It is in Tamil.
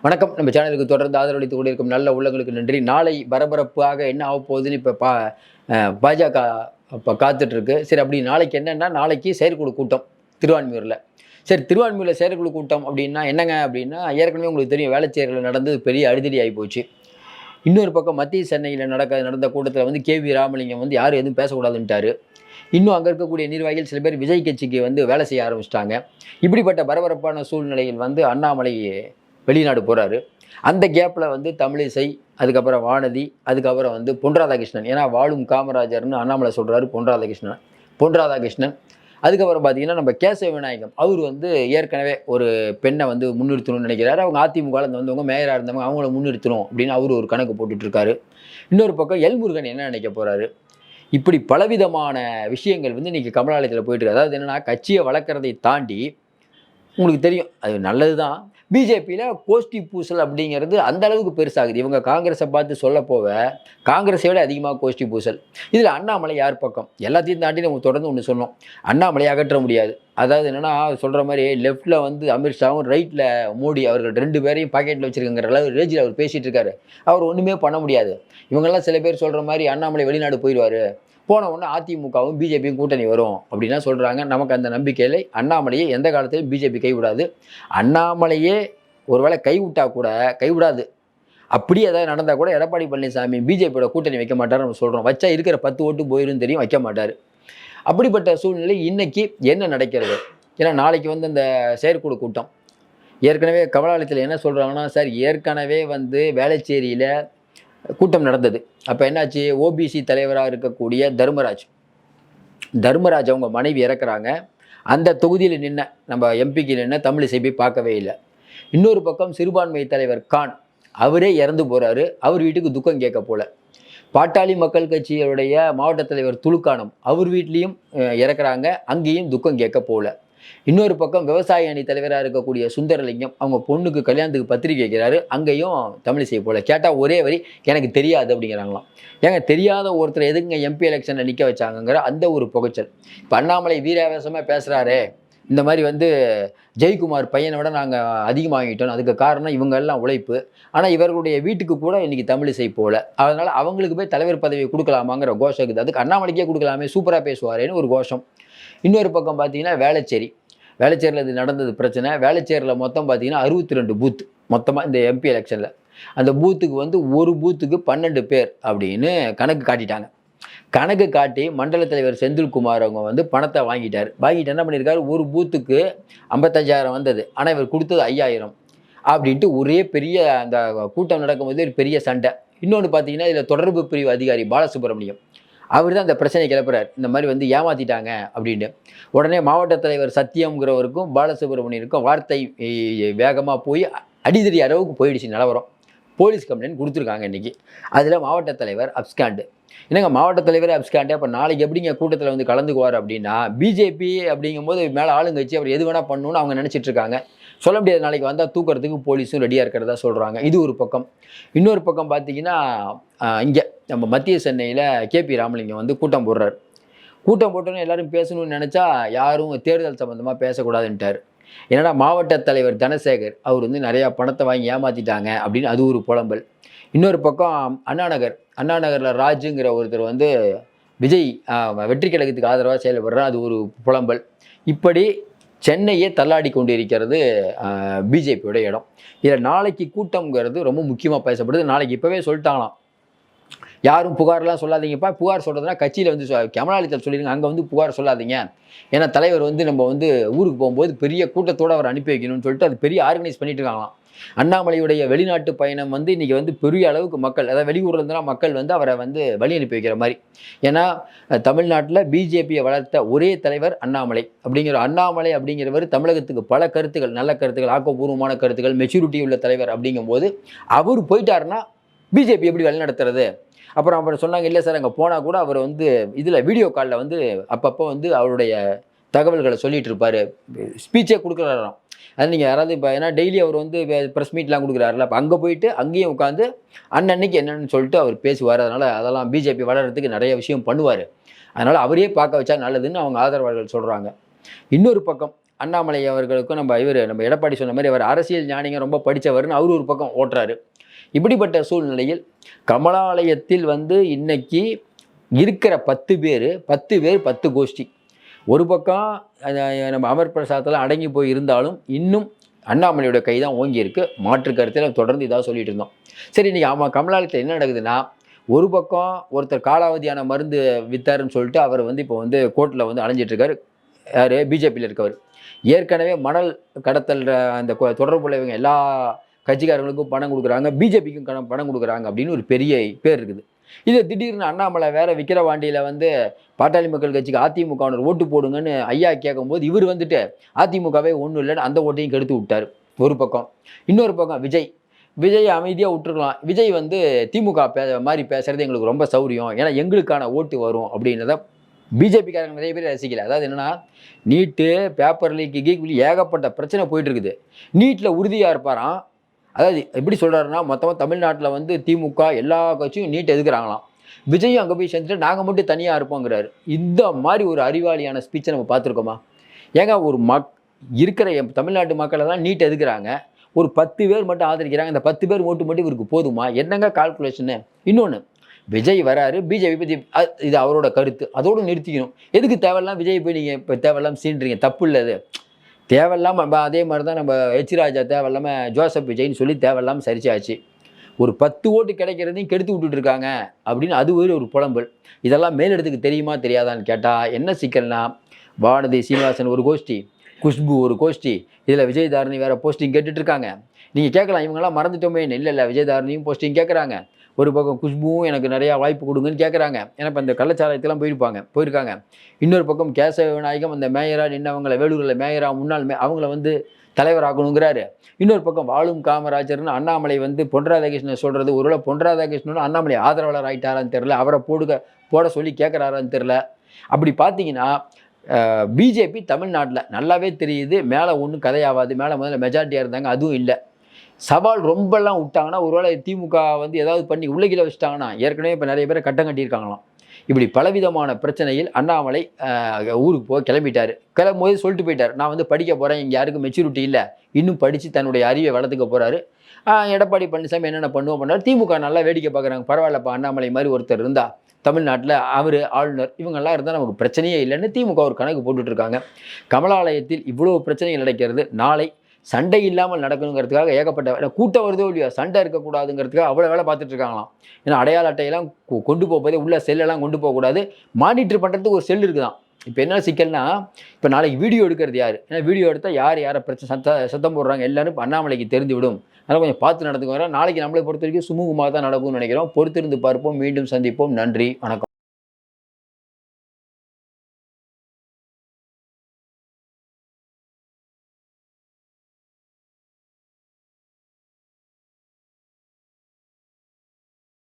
வணக்கம். நம்ம சேனலுக்கு தொடர்ந்து ஆதரவளித்து கொண்டிருக்கும் நல்ல உள்ளங்களுக்கு நன்றி. நாளை பரபரப்பாக என்ன ஆக போகுதுன்னு இப்போ பா பாஜக இப்போ காத்துட்ருக்கு. சரி அப்படி நாளைக்கு என்னென்னா நாளைக்கு செயற்குழு கூட்டம் திருவான்மியூரில். சரி திருவான்மியூரில் செயற்குழு கூட்டம் அப்படின்னா என்னங்க அப்படின்னா ஏற்கனவே உங்களுக்கு தெரியும் வேளச்சேரியில் நடந்தது பெரிய அடிதடி ஆகி போச்சு இன்னொரு பக்கம் மத்திய சென்னையில் நடக்க நடந்த கூட்டத்தில் வந்து கே வி ராமலிங்கம் வந்து யாரும் எதுவும் பேசக்கூடாதுன்ட்டார். இன்னும் அங்கே இருக்கக்கூடிய நிர்வாகிகள் சில பேர் விஜய் கட்சிக்கு வந்து வேலை செய்ய ஆரம்பிச்சிட்டாங்க. இப்படிப்பட்ட பரபரப்பான சூழ்நிலையில் வந்து அண்ணாமலை வெளிநாடு போகிறாரு அந்த கேப்பில் வந்து தமிழிசை அதுக்கப்புறம் வானதி அதுக்கப்புறம் வந்து பொன் ராதாகிருஷ்ணன். ஏன்னா வாழும் காமராஜர்னு அண்ணாமலை சொல்கிறாரு பொன் ராதாகிருஷ்ணன். பொன் ராதாகிருஷ்ணன். அதுக்கப்புறம் பார்த்தீங்கன்னா நம்ம கேசவ விநாயகம். அவர் வந்து ஏற்கனவே ஒரு பெண்ணை வந்து முன்னிறுத்தணும்னு நினைக்கிறாரு. அவங்க அதிமுகவில் வந்தவங்க மேயராக இருந்தவங்க அவங்கள முன்னிறுத்தணும் அப்படின்னு அவர் ஒரு கணக்கு போட்டுட்ருக்காரு இன்னொரு பக்கம் எல்முருகன் என்ன நினைக்க போகிறாரு இப்படி பலவிதமான விஷயங்கள் வந்து இன்றைக்கி கமலாலயத்தில் போயிட்டுருக்கு அதாவது என்னென்னா கட்சியை வளர்க்குறதை தாண்டி உங்களுக்கு தெரியும் அது நல்லது தான் பிஜேபியில் கோஷ்டி பூசல் அப்படிங்கிறது அந்த அளவுக்கு பெருசாகுது. இவங்க காங்கிரஸை பார்த்து சொல்ல போக காங்கிரஸை விட அதிகமாக கோஷ்டி பூசல். இதில் அண்ணாமலை யார் பக்கம்? எல்லாத்தையும் தாண்டி நம்ம தொடர்ந்து ஒன்று சொன்னோம் அண்ணாமலை அகற்ற முடியாது. அதாவது என்னென்னா சொல்கிற மாதிரி லெஃப்ட்டில் வந்து அமித்ஷாவும் ரைட்டில் மோடி அவர்கள் ரெண்டு பேரையும் பாக்கெட்டில் வச்சுருக்கங்கிற அளவு ரேஜில் அவர் பேசிகிட்டு இருக்காரு. அவர் ஒன்றுமே பண்ண முடியாது. இவங்கெல்லாம் சில பேர் சொல்கிற மாதிரி அண்ணாமலை வெளிநாடு போயிடுவார். போன உடனே அதிமுகவும் பிஜேபியும் கூட்டணி வரும் அப்படின்லாம் சொல்கிறாங்க நமக்கு அந்த நம்பிக்கையில் அண்ணாமலையை எந்த காலத்திலையும் பிஜேபி கைவிடாது. அண்ணாமலையே ஒருவேளை கைவிட்டால் கூட கைவிடாது. அப்படி ஏதாவது நடந்தால் கூட எடப்பாடி பழனிசாமி பிஜேபியோட கூட்டணி வைக்க மாட்டார் நம்ம சொல்கிறோம் வச்சா இருக்கிற பத்து ஓட்டு போயிரும் தெரியும் வைக்க மாட்டார். அப்படிப்பட்ட சூழ்நிலை இன்னைக்கு என்ன நடக்கிறது? ஏன்னா நாளைக்கு வந்து இந்த செயற்குழு கூட்டம். ஏற்கனவே கமலாலயத்தில் என்ன சொல்கிறாங்கன்னா சார் ஏற்கனவே வந்து வேளச்சேரியில் கூட்டம் நடந்தது. அப்போ என்னாச்சு? ஓபிசி தலைவராக இருக்கக்கூடிய தர்மராஜ். தர்மராஜ் அவங்க மனைவி இறக்குறாங்க. அந்த தொகுதியில் நின்ன நம்ம எம்பிக்கு நின்ன தமிழிசை போய் பார்க்கவே இல்லை. இன்னொரு பக்கம் சிறுபான்மை தலைவர் கான் அவரே இறந்து போகிறாரு அவர் வீட்டுக்கு துக்கம் கேட்க போல. பாட்டாளி மக்கள் கட்சியுடைய மாவட்ட தலைவர் துலுக்கானம் அவர் வீட்லேயும் இறக்குறாங்க. அங்கேயும் துக்கம் கேட்க போகல இன்னொரு பக்கம் விவசாய அணி தலைவராக இருக்கக்கூடிய சுந்தரலிங்கம் அவங்க பொண்ணுக்கு கல்யாணத்துக்கு பத்திரிக்கை வைக்கிறாரு அங்கேயும் தமிழிசை போல. கேட்டால் ஒரே வரி எனக்கு தெரியாது அப்படிங்கிறாங்களாம். ஏங்க தெரியாத ஒருத்தர் எதுக்குங்க எம்பி எலெக்ஷனில் நிற்க வச்சாங்கங்கிற அந்த ஒரு புகைச்சல். இப்போ அண்ணாமலை வீராவேசமாக பேசுகிறாரே இந்த மாதிரி வந்து ஜெயக்குமார் பையனை விட நாங்கள் அதிகமாக வாங்கிட்டோம். அதுக்கு காரணம் இவங்க எல்லாம் உழைப்பு. ஆனால் இவர்களுடைய வீட்டுக்கு கூட இன்றைக்கி தமிழிசை போல. அதனால் அவங்களுக்கு போய் தலைவர் பதவி கொடுக்கலாமாங்கிற கோஷம் இருக்குது. அதுக்கு அண்ணாமலைக்கே கொடுக்கலாமே சூப்பராக பேசுவாரேன்னு ஒரு கோஷம். இன்னொரு பக்கம் பார்த்தீங்கன்னா வேளச்சேரி. வேளச்சேரியில் இது நடந்தது பிரச்சனை. வேளச்சேரியில் மொத்தம் பார்த்தீங்கன்னா அறுபத்தி ரெண்டு பூத் மொத்தமாக இந்த எம்பி எலெக்ஷனில் அந்த பூத்துக்கு வந்து ஒரு பூத்துக்கு பன்னெண்டு பேர் அப்படின்னு கணக்கு காட்டிட்டாங்க. கணக்கு காட்டி மண்டல தலைவர் செந்தில்குமார் அவங்க வந்து பணத்தை வாங்கிட்டார். வாங்கிட்டு என்ன பண்ணியிருக்காரு ஒரு பூத்துக்கு ஐம்பத்தஞ்சாயிரம் வந்தது. ஆனால் இவர் கொடுத்தது ஐயாயிரம். அப்படின்ட்டு ஒரே பெரிய அந்த கூட்டம் நடக்கும்போது ஒரு பெரிய சண்டை. இன்னொன்று பார்த்தீங்கன்னா இதில் தொடர்பு பிரிவு அதிகாரி பாலசுப்ரமணியம். அவர் தான் அந்த பிரச்சனை கிளப்புறார். இந்த மாதிரி வந்து ஏமாத்திட்டாங்க அப்படின்னு உடனே மாவட்ட தலைவர் சத்தியம்ங்கிறவருக்கும் பாலசுப்ரமணியனுக்கும் வார்த்தை வேகமாக போய் அடிதடி அளவுக்கு போயிடுச்சு நிலவரம். போலீஸ் கம்ப்ளைண்ட் கொடுத்துருக்காங்க இன்றைக்கி அதில் மாவட்ட தலைவர் அப்ஸ்காண்டு. என்னங்க மாவட்ட தலைவர் அப்ஸ்காண்டு? அப்போ நாளைக்கு எப்படிங்க கூட்டத்தில் வந்து கலந்துக்குவார் அப்படின்னா பிஜேபி அப்படிங்கும்போது மேலே ஆளுங்கட்சி அவர் எது வேணால் பண்ணணும்னு அவங்க நினச்சிட்டு இருக்காங்க சொல்ல முடியாது நாளைக்கு வந்தால் தூக்கிறதுக்கு போலீஸும் ரெடியாக இருக்கிறதா சொல்கிறாங்க இது ஒரு பக்கம். இன்னொரு பக்கம் பார்த்தீங்கன்னா இங்கே நம்ம மத்திய சென்னையில் கேபி ராமலிங்கம் வந்து கூட்டம் போடுறாரு. கூட்டம் போட்டோன்னு எல்லாரும் பேசணும்னு நினச்சா யாரும் தேர்தல் சம்மந்தமாக பேசக்கூடாதுன்ட்டார். என்னடா மாவட்ட தலைவர் தனசேகர் அவர் வந்து நிறையா பணத்தை வாங்கி ஏமாற்றிட்டாங்க அப்படின்னு அது ஒரு புலம்பல். இன்னொரு பக்கம் அண்ணாநகர் அண்ணாநகரில் ராஜுங்கிற ஒருத்தர் வந்து விஜய் வெற்றி கழகத்துக்கு ஆதரவாக செயல்படுறார். அது ஒரு புலம்பல். இப்படி சென்னையே தள்ளாடி கொண்டிருக்கிறது பிஜேபியோட இடம். இதில் நாளைக்கு கூட்டம்ங்கிறது ரொம்ப முக்கியமாக பேசப்படுது. நாளைக்கு இப்போவே சொல்லிட்டாங்களாம். யாரும் புகார்லாம் சொல்லாதீங்கப்பா. புகார் சொல்கிறதுனா கட்சியில் வந்து கமலாளித்தல் சொல்லிடுங்க அங்கே வந்து புகார் சொல்லாதீங்க. ஏன்னா தலைவர் வந்து நம்ம வந்து ஊருக்கு போகும்போது பெரிய கூட்டத்தோடு அவர் அனுப்பி வைக்கணும்னு சொல்லிட்டு அது பெரிய ஆர்கனைஸ் பண்ணிட்டு இருக்காங்களாம் அண்ணாமலையுடைய வெளிநாட்டு பயணம் வந்து இன்றைக்கி வந்து பெரிய அளவுக்கு மக்கள் அதாவது வெளியூரில் இருந்தெல்லாம் மக்கள் வந்து அவரை வந்து வழி அனுப்பி வைக்கிற மாதிரி. ஏன்னா தமிழ்நாட்டில் பிஜேபியை வளர்த்த ஒரே தலைவர் அண்ணாமலை. அப்படிங்கிற அண்ணாமலை அப்படிங்கிறவர் தமிழகத்துக்கு பல கருத்துக்கள் நல்ல கருத்துக்கள் ஆக்கப்பூர்வமான கருத்துக்கள் மெச்சூரிட்டி உள்ள தலைவர் அப்படிங்கும்போது அவர் போயிட்டாருன்னா பிஜேபி எப்படி வழி நடத்துறது? அப்புறம் அப்புறம் சொன்னாங்க இல்லை சார் அங்கே போனால் கூட அவர் வந்து இதில் வீடியோ காலில் வந்து அப்பப்போ வந்து அவருடைய தகவல்களை சொல்லிட்டு இருப்பாரு. ஸ்பீச்சே கொடுக்குறாராம். அது நீங்கள் யாராவது இப்போ ஏன்னா டெய்லி அவர் வந்து ப்ரெஸ் மீட்லாம் கொடுக்குறாருல அப்போ அங்கே போயிட்டு அங்கேயும் உட்காந்து அன்னன்னைக்கு என்னென்னு சொல்லிட்டு அவர் பேசுவார். அதனால் அதெல்லாம் பிஜேபி வளர்கிறதுக்கு நிறைய விஷயம் பண்ணுவார். அதனால் அவரே பார்க்க வச்சா நல்லதுன்னு அவங்க ஆதரவாளர்கள் சொல்கிறாங்க இன்னொரு பக்கம் அண்ணாமலை அவர்களுக்கும் நம்ம இவர் நம்ம எடப்பாடி சொன்ன மாதிரி அவர் அரசியல் ஞானிங்க ரொம்ப படித்தவர்னு அவர் ஒரு பக்கம் ஓட்டுறாரு. இப்படிப்பட்ட சூழ்நிலையில் கமலாலயத்தில் வந்து இன்னைக்கு இருக்கிற பத்து பேர் பத்து பேர் பத்து கோஷ்டி. ஒரு பக்கம் நம்ம அமர் பிரசாத்தில் அடங்கி போய் இருந்தாலும் இன்னும் அண்ணாமலையோட கை தான் ஓங்கி இருக்கு. மாற்று கருத்தில் தொடர்ந்து இதாக சொல்லிட்டு இருந்தோம். சரி இன்றைக்கி ஆமாம் கமலாலயத்தில் என்ன நடக்குதுன்னா ஒரு பக்கம் ஒருத்தர் காலாவதியான மருந்து வித்தாருன்னு சொல்லிட்டு அவர் வந்து இப்போ வந்து கோர்ட்டில் வந்து அலைஞ்சிட்ருக்காரு யார்? பிஜேபியில் இருக்கவர். ஏற்கனவே மணல் கடத்தல் அந்த கொ- தொடர்புள்ளவங்க எல்லா கட்சிக்காரங்களுக்கும் பணம் கொடுக்குறாங்க பிஜேபிக்கும் கணம் பணம் கொடுக்குறாங்க அப்படின்னு ஒரு பெரிய பேர் இருக்குது. இது திடீர்னு அண்ணாமலை வேற விக்கிரவாண்டியில் வந்து பாட்டாளி மக்கள் கட்சிக்கு அதிமுகவினர் ஓட்டு போடுங்கன்னு ஐயா கேட்கும்போது இவர் வந்துட்டு அதிமுகவே ஒன்றும் இல்லைன்னு அந்த ஓட்டையும் கெடுத்து விட்டார். ஒரு பக்கம். இன்னொரு பக்கம் விஜய். விஜய் அமைதியாக விட்டுருக்கலாம். விஜய் வந்து திமுக பே மாதிரி பேசுறது எங்களுக்கு ரொம்ப சௌரியம். ஏன்னா எங்களுக்கான ஓட்டு வரும் அப்படின்றத பிஜேபிக்காரங்க நிறைய பேர் ரசிக்கல. அதாவது என்னன்னா நீட்டு பேப்பர் லீக் கீக் ஏகப்பட்ட பிரச்சனை போயிட்டு இருக்குது. நீட்டில் உறுதியாக இருப்பாராம். அதாவது எப்படி சொல்கிறாருன்னா மொத்தமாக தமிழ்நாட்டில் வந்து திமுக எல்லா கட்சியும் நீட் எதுக்குறாங்களாம். விஜயும் அங்கே போய் சேர்ந்துட்டு நாங்கள் மட்டும் தனியாக இருப்போங்கிறாரு. இந்த மாதிரி ஒரு அறிவாளியான ஸ்பீச்சை நம்ம பார்த்துருக்கோமா? ஏங்க ஒரு மக் இருக்கிற எம் தமிழ்நாட்டு மக்களை தான் நீட் எதுக்குறாங்க? ஒரு பத்து பேர் மட்டும் ஆதரிக்கிறாங்க. இந்த பத்து பேர் ஓட்டு மட்டும் இவருக்கு போதுமா? என்னங்க கால்குலேஷனு இன்னொன்று விஜய் வராரு பிஜேபி பற்றி இது அவரோட கருத்து. அதோடு நிறுத்திக்கணும். எதுக்கு தேவையில்லாம் விஜய் போய் நீங்கள் இப்போ தேவையில்லாம் சீன்றீங்க தப்பு இல்லை அது தேவையில்லாமல் நம்ம அதே மாதிரி தான் நம்ம ஹெச் ராஜா தேவையில்லாமல் ஜோசப் விஜய்னு சொல்லி தேவையில்லாமல் சரிச்சாச்சு. ஒரு பத்து ஓட்டு கிடைக்கிறதையும் கெடுத்து விட்டுட்டு இருக்காங்க அப்படின்னு அது ஒரு ஒரு புலம்பல். இதெல்லாம் மேலிடத்துக்கு தெரியுமா தெரியாதான்னு கேட்டால் என்ன சிக்கல்னா வானதி சீனிவாசன் ஒரு கோஷ்டி குஷ்பு ஒரு கோஷ்டி இதில் விஜயதாரணி வேறு போஸ்டிங் கேட்டுட்ருக்காங்க நீங்கள் கேட்கலாம் இவங்கெல்லாம் மறந்துட்டோமே இல்லை இல்லை விஜயதாரணியும் போஸ்டிங் கேட்குறாங்க ஒரு பக்கம் குஷ்புவும் எனக்கு நிறையா வாய்ப்பு கொடுங்கன்னு கேட்குறாங்க ஏன்னா இப்போ இந்த கள்ளச்சாலயத்தெல்லாம் போயிருப்பாங்க போயிருக்காங்க. இன்னொரு பக்கம் கேசவ விநாயகம் அந்த மேயராக நின்னவங்களை வேலூரில் மேயராக முன்னாள் மே அவங்கள வந்து தலைவராகணுங்கிறாரு இன்னொரு பக்கம் வாழும் காமராஜர்னு அண்ணாமலை வந்து பொன் ராதாகிருஷ்ணன் சொல்கிறது ஒருவேளை பொன் ராதாகிருஷ்ணன் அண்ணாமலை ஆதரவாளர் ஆகிட்டாரான்னு தெரில அவரை போடுக போட சொல்லி கேட்குறாரான்னு தெரில அப்படி பார்த்தீங்கன்னா பிஜேபி தமிழ்நாட்டில் நல்லாவே தெரியுது மேலே ஒன்றும் கதையாகாது மேலே முதல்ல மெஜாரிட்டியாக இருந்தாங்க அதுவும் இல்லை. சவால் ரொம்பலாம் விட்டாங்கன்னா ஒருவேளை திமுக வந்து ஏதாவது பண்ணி உள்ளகில வச்சுட்டாங்கன்னா ஏற்கனவே இப்போ நிறைய பேரை கட்டம் கட்டியிருக்காங்களாம். இப்படி பலவிதமான பிரச்சனையில் அண்ணாமலை ஊருக்கு போய் கிளம்பிட்டார். கிளம்பும் போது சொல்லிட்டு போயிட்டார். நான் வந்து படிக்க போகிறேன் இங்கே யாருக்கும் மெச்சூரிட்டி இல்லை. இன்னும் படித்து தன்னுடைய அறிவை வளர்த்துக்க போகிறாரு எடப்பாடி பழனிசாமி என்னென்ன பண்ணுவோம் பண்ணார். திமுக நல்லா வேடிக்கை பார்க்குறாங்க. பரவாயில்லப்பா அண்ணாமலை மாதிரி ஒருத்தர் இருந்தா தமிழ்நாட்டில் அவர் ஆளுநர் இவங்கெல்லாம் இருந்தால் நமக்கு பிரச்சனையே இல்லைன்னு திமுக ஒரு கணக்கு போட்டுட்ருக்காங்க கமலாலயத்தில் இவ்வளோ பிரச்சனைகள் நடக்கிறது. நாளை சண்டை இல்லாமல் நடக்கணுங்கிறதுக்காக ஏகப்பட்ட வேலை கூட்டம் வருதோ இல்லையோ சண்டை இருக்கக்கூடாதுங்கிறதுக்காக அவ்வளோ வேலை பார்த்துட்டு இருக்காங்களாம் ஏன்னா அடையாள அட்டையெல்லாம் கொ- கொண்டு போகும்போதே உள்ள செல்லெல்லாம் கொண்டு போகக்கூடாது. மானிட்டர் பண்ணுறதுக்கு ஒரு செல் இருக்குதான் இப்போ என்ன சிக்கல்னா இப்போ நாளைக்கு வீடியோ எடுக்கிறது யார்? ஏன்னா வீடியோ எடுத்தால் யார் யாரை பிரச்சனை சத்த சத்தம் போடுறாங்க? எல்லாரும் இப்போ அண்ணாமலைக்கு தெரிந்து விடும். அதனால் கொஞ்சம் பார்த்து நடந்துக்கோங்க. நாளைக்கு நம்மளை பொறுத்த வரைக்கும் சுமூகமாக தான் நடக்கும்னு நினைக்கிறோம். பொறுத்திருந்து பார்ப்போம். மீண்டும் சந்திப்போம். நன்றி. வணக்கம்.